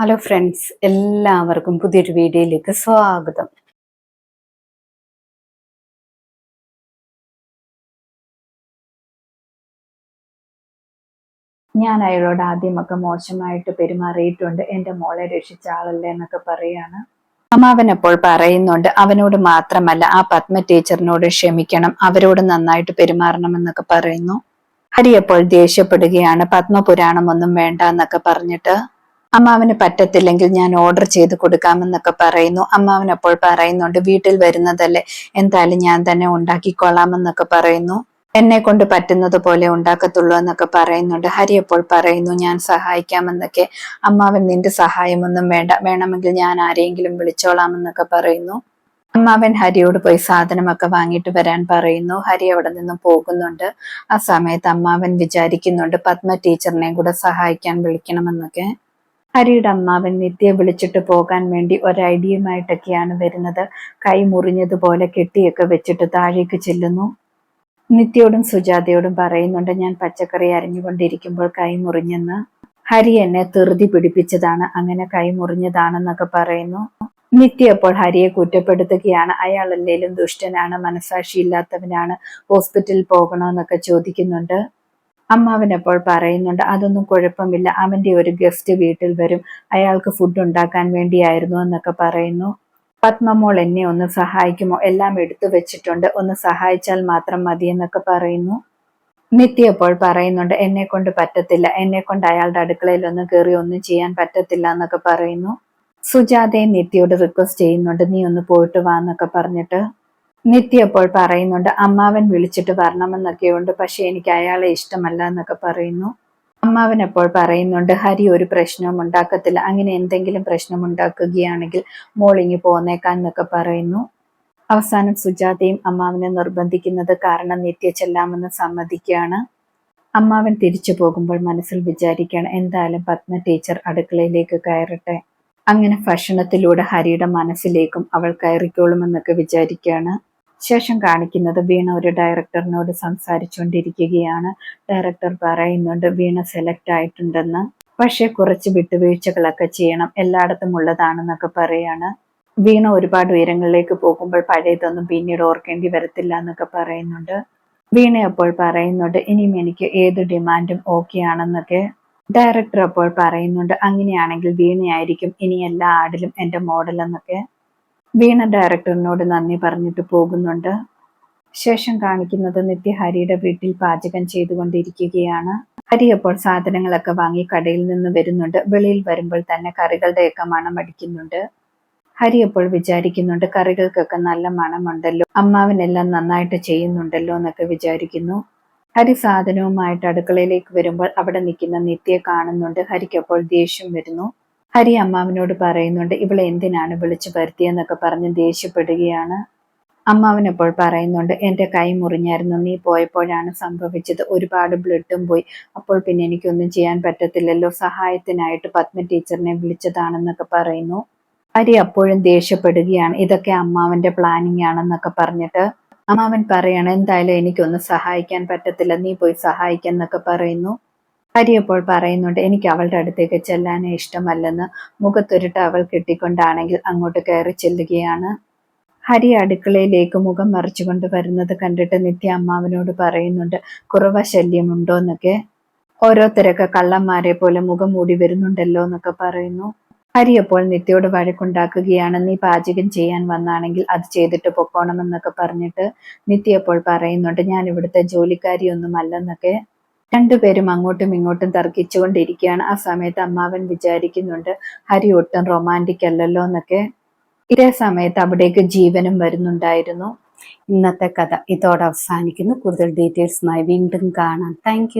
Hello friends എല്ലാവർക്കും പുതിയൊരു വീഡിയോയിലേക്ക് സ്വാഗതം. ഞാൻ അയാളോട് ആദ്യമൊക്കെ മോശമായിട്ട് പെരുമാറിയിട്ടുണ്ട്. എന്റെ മോളെ രക്ഷിച്ച ആളല്ലേ എന്നൊക്കെ പറയാണ്. അമ്മാവൻ അപ്പോൾ പറയുന്നുണ്ട് അവനോട് മാത്രമല്ല ആ പത്മ ടീച്ചറിനോട് ക്ഷമിക്കണം അവരോട് നന്നായിട്ട് പെരുമാറണം എന്നൊക്കെ പറയുന്നു. ഹരി അപ്പോൾ ദേഷ്യപ്പെടുകയാണ് പത്മപുരാണം ഒന്നും വേണ്ട എന്നൊക്കെ പറഞ്ഞിട്ട്. അമ്മാവന് പറ്റത്തില്ലെങ്കിൽ ഞാൻ ഓർഡർ ചെയ്ത് കൊടുക്കാമെന്നൊക്കെ പറയുന്നു. അമ്മാവൻ അപ്പോൾ പറയുന്നുണ്ട് വീട്ടിൽ വരുന്നതല്ലേ എന്തായാലും ഞാൻ തന്നെ ഉണ്ടാക്കിക്കൊള്ളാമെന്നൊക്കെ പറയുന്നു. എന്നെ കൊണ്ട് പറ്റുന്നത് പോലെ ഉണ്ടാക്കത്തുള്ളൂ എന്നൊക്കെ പറയുന്നുണ്ട്. ഹരി അപ്പോൾ പറയുന്നു ഞാൻ സഹായിക്കാമെന്നൊക്കെ. അമ്മാവൻ നിന്റെ സഹായമൊന്നും വേണ്ട. വേണമെങ്കിൽ ഞാൻ ആരെയെങ്കിലും വിളിച്ചോളാമെന്നൊക്കെ പറയുന്നു. അമ്മാവൻ ഹരിയോട് പോയി സാധനമൊക്കെ വാങ്ങിയിട്ട് വരാൻ പറയുന്നു. ഹരി അവിടെ നിന്നും പോകുന്നുണ്ട്. ആ സമയത്ത് അമ്മാവൻ വിചാരിക്കുന്നുണ്ട് പത്മ ടീച്ചറിനെയും കൂടെ സഹായിക്കാൻ വിളിക്കണമെന്നൊക്കെ. ഹരിയുടെ അമ്മാവൻ നിത്യയെ വിളിച്ചിട്ട് പോകാൻ വേണ്ടി ഒരൈഡിയുമായിട്ടൊക്കെയാണ് വരുന്നത്. കൈ മുറിഞ്ഞതുപോലെ കെട്ടിയൊക്കെ വെച്ചിട്ട് താഴേക്ക് ചെല്ലുന്നു. നിത്യയോടും സുജാതയോടും പറയുന്നുണ്ട് ഞാൻ പച്ചക്കറി അരിഞ്ഞുകൊണ്ടിരിക്കുമ്പോൾ കൈ മുറിഞ്ഞെന്ന്. ഹരി എന്നെ തെറുതി പിടിപ്പിച്ചതാണ് അങ്ങനെ കൈ മുറിഞ്ഞതാണെന്നൊക്കെ പറയുന്നു. നിത്യ അപ്പോൾ ഹരിയെ കുറ്റപ്പെടുത്തുകയാണ്. അയാൾ അല്ലേലും ദുഷ്ടനാണ് മനസാക്ഷിയില്ലാത്തവനാണ് ഹോസ്പിറ്റലിൽ പോകണമെന്നൊക്കെ ചോദിക്കുന്നുണ്ട്. അമ്മാവൻ അപ്പോൾ പറയുന്നുണ്ട് അതൊന്നും കുഴപ്പമില്ല. അവന്റെ ഒരു ഗസ്റ്റ് വീട്ടിൽ വരും. അയാൾക്ക് ഫുഡ് ഉണ്ടാക്കാൻ വേണ്ടിയായിരുന്നു എന്നൊക്കെ പറയുന്നു. പത്മമോൾ എന്നെ ഒന്ന് സഹായിക്കുമോ? എല്ലാം എടുത്തു വെച്ചിട്ടുണ്ട്. ഒന്ന് സഹായിച്ചാൽ മാത്രം മതി എന്നൊക്കെ പറയുന്നു. നിത്യപ്പോൾ പറയുന്നുണ്ട് എന്നെ കൊണ്ട് പറ്റത്തില്ല. എന്നെ കൊണ്ട് അയാളുടെ അടുക്കളയിൽ ഒന്നും കയറി ഒന്നും ചെയ്യാൻ പറ്റത്തില്ല എന്നൊക്കെ പറയുന്നു. സുജാതയെ നിത്യയോട് റിക്വസ്റ്റ് ചെയ്യുന്നുണ്ട് നീ ഒന്ന് പോയിട്ട് വാ എന്നൊക്കെ പറഞ്ഞിട്ട് നിത്യ അപ്പോൾ പറയുന്നുണ്ട് അമ്മാവൻ വിളിച്ചിട്ട് വരണമെന്നൊക്കെയുണ്ട് പക്ഷെ എനിക്ക് അയാളെ ഇഷ്ടമല്ല എന്നൊക്കെ പറയുന്നു. അമ്മാവൻ അപ്പോൾ പറയുന്നുണ്ട് ഹരി ഒരു പ്രശ്നവും ഉണ്ടാക്കത്തില്ല അങ്ങനെ എന്തെങ്കിലും പ്രശ്നം ഉണ്ടാക്കുകയാണെങ്കിൽ മോളിങ്ങി പോന്നേക്കാൻ എന്നൊക്കെ പറയുന്നു. അവസാനം സുജാതയും അമ്മാവനെ നിർബന്ധിക്കുന്നത് കാരണം നിത്യ ചെല്ലാമെന്ന് സമ്മതിക്കുകയാണ്. അമ്മാവൻ തിരിച്ചു പോകുമ്പോൾ മനസ്സിൽ വിചാരിക്കുകയാണ് എന്തായാലും പത്മ ടീച്ചർ അടുക്കളയിലേക്ക് കയറട്ടെ. അങ്ങനെ ഭക്ഷണത്തിലൂടെ ഹരിയുടെ മനസ്സിലേക്കും അവൾ കയറിക്കോളുമെന്നൊക്കെ വിചാരിക്കുകയാണ്. ശേഷം കാണിക്കുന്നത് വീണ ഒരു ഡയറക്ടറിനോട് സംസാരിച്ചുകൊണ്ടിരിക്കുകയാണ്. ഡയറക്ടർ പറയുന്നുണ്ട് വീണ സെലക്ട് ആയിട്ടുണ്ടെന്ന്. പക്ഷെ കുറച്ച് വിട്ടുവീഴ്ചകളൊക്കെ ചെയ്യണം. എല്ലായിടത്തും ഉള്ളതാണെന്നൊക്കെ പറയാണ്. വീണ ഒരുപാട് ഉയരങ്ങളിലേക്ക് പോകുമ്പോൾ പഴയതൊന്നും പിന്നീട് ഓർക്കേണ്ടി വരത്തില്ല എന്നൊക്കെ പറയുന്നുണ്ട്. വീണ അപ്പോൾ പറയുന്നുണ്ട് ഇനിയും എനിക്ക് ഏത് ഡിമാൻഡും ഓക്കെ ആണെന്നൊക്കെ. ഡയറക്ടർ അപ്പോൾ പറയുന്നുണ്ട് അങ്ങനെയാണെങ്കിൽ വീണയായിരിക്കും ഇനി എല്ലാ ആടിലും എന്റെ മോഡൽ എന്നൊക്കെ. വീണ ഡയറക്ടറിനോട് നന്ദി പറഞ്ഞിട്ട് പോകുന്നുണ്ട്. ശേഷം കാണിക്കുന്നത് നിത്യഹരിയുടെ വീട്ടിൽ പാചകം ചെയ്തുകൊണ്ടിരിക്കുകയാണ്. ഹരി അപ്പോൾ സാധനങ്ങളൊക്കെ വാങ്ങി കടയിൽ നിന്ന് വരുന്നുണ്ട്. വെളിയിൽ വരുമ്പോൾ തന്നെ കറികളുടെയൊക്കെ മണം അടിക്കുന്നുണ്ട്. ഹരി അപ്പോൾ വിചാരിക്കുന്നുണ്ട് കറികൾക്കൊക്കെ നല്ല മണമുണ്ടല്ലോ. അമ്മാവിനെല്ലാം നന്നായിട്ട് ചെയ്യുന്നുണ്ടല്ലോ എന്നൊക്കെ വിചാരിക്കുന്നു. ഹരി സാധനവുമായിട്ട് അടുക്കളയിലേക്ക് വരുമ്പോൾ അവിടെ നിൽക്കുന്ന നിത്യയെ കാണുന്നുണ്ട്. ഹരിക്കപ്പോൾ ദേഷ്യം വരുന്നു. ഹരി അമ്മാവിനോട് പറയുന്നുണ്ട് ഇവളെ എന്തിനാണ് വിളിച്ചു വരുത്തിയെന്നൊക്കെ പറഞ്ഞ് ദേഷ്യപ്പെടുകയാണ്. അമ്മാവനപ്പോൾ പറയുന്നുണ്ട് എന്റെ കൈ മുറിഞ്ഞായിരുന്നു നീ പോയപ്പോഴാണ് സംഭവിച്ചത്. ഒരുപാട് ബ്ലഡും പോയി. അപ്പോൾ പിന്നെ എനിക്കൊന്നും ചെയ്യാൻ പറ്റത്തില്ലല്ലോ. സഹായത്തിനായിട്ട് പത്മ ടീച്ചറിനെ വിളിച്ചതാണെന്നൊക്കെ പറയുന്നു. ഹരി അപ്പോഴും ദേഷ്യപ്പെടുകയാണ് ഇതൊക്കെ അമ്മാവന്റെ പ്ലാനിങ് ആണെന്നൊക്കെ പറഞ്ഞിട്ട്. അമ്മാവൻ പറയണം എന്തായാലും എനിക്കൊന്നും സഹായിക്കാൻ പറ്റത്തില്ല. നീ പോയി സഹായിക്കെന്നൊക്കെ പറയുന്നു. ഹരി അപ്പോൾ പറയുന്നുണ്ട് എനിക്ക് അവളുടെ അടുത്തേക്ക് ചെല്ലാനേ ഇഷ്ടമല്ലെന്ന് മുഖത്തൊരു ടവൽ കെട്ടിക്കൊണ്ടാണെങ്കിൽ അങ്ങോട്ട് കയറി ചെല്ലുകയാണ്. ഹരി അടുക്കളയിലേക്ക് മുഖം മറിച്ചുകൊണ്ട് വരുന്നത് കണ്ടിട്ട് നിത്യ അമ്മാവനോട് പറയുന്നുണ്ട് കുറവ ശല്യമുണ്ടോ എന്നൊക്കെ ഓരോരുത്തരൊക്കെ കള്ളന്മാരെ പോലെ മുഖം മൂടി വരുന്നുണ്ടല്ലോ എന്നൊക്കെ പറയുന്നു. ഹരി അപ്പോൾ നിത്യയോട് വഴക്കുണ്ടാക്കുകയാണ് നീ പാചകം ചെയ്യാൻ വന്നാണെങ്കിൽ അത് ചെയ്തിട്ട് പൊക്കോണമെന്നൊക്കെ പറഞ്ഞിട്ട് നിത്യ അപ്പോൾ പറയുന്നുണ്ട് ഞാൻ ഇവിടുത്തെ ജോലിക്കാരിയൊന്നും അല്ലെന്നൊക്കെ രണ്ടുപേരും അങ്ങോട്ടും ഇങ്ങോട്ടും തർക്കിച്ചുകൊണ്ടിരിക്കുകയാണ്. ആ സമയത്ത് അമ്മാവൻ വിചാരിക്കുന്നുണ്ട് ഹരി ഒട്ടും റൊമാന്റിക് അല്ലല്ലോ എന്നൊക്കെ. ഇതേ സമയത്ത് അവിടേക്ക് ജീവനും വരുന്നുണ്ടായിരുന്നു. ഇന്നത്തെ കഥ ഇതോടെ അവസാനിക്കുന്നു. കൂടുതൽ ഡീറ്റെയിൽസുമായി വീണ്ടും കാണാം. താങ്ക്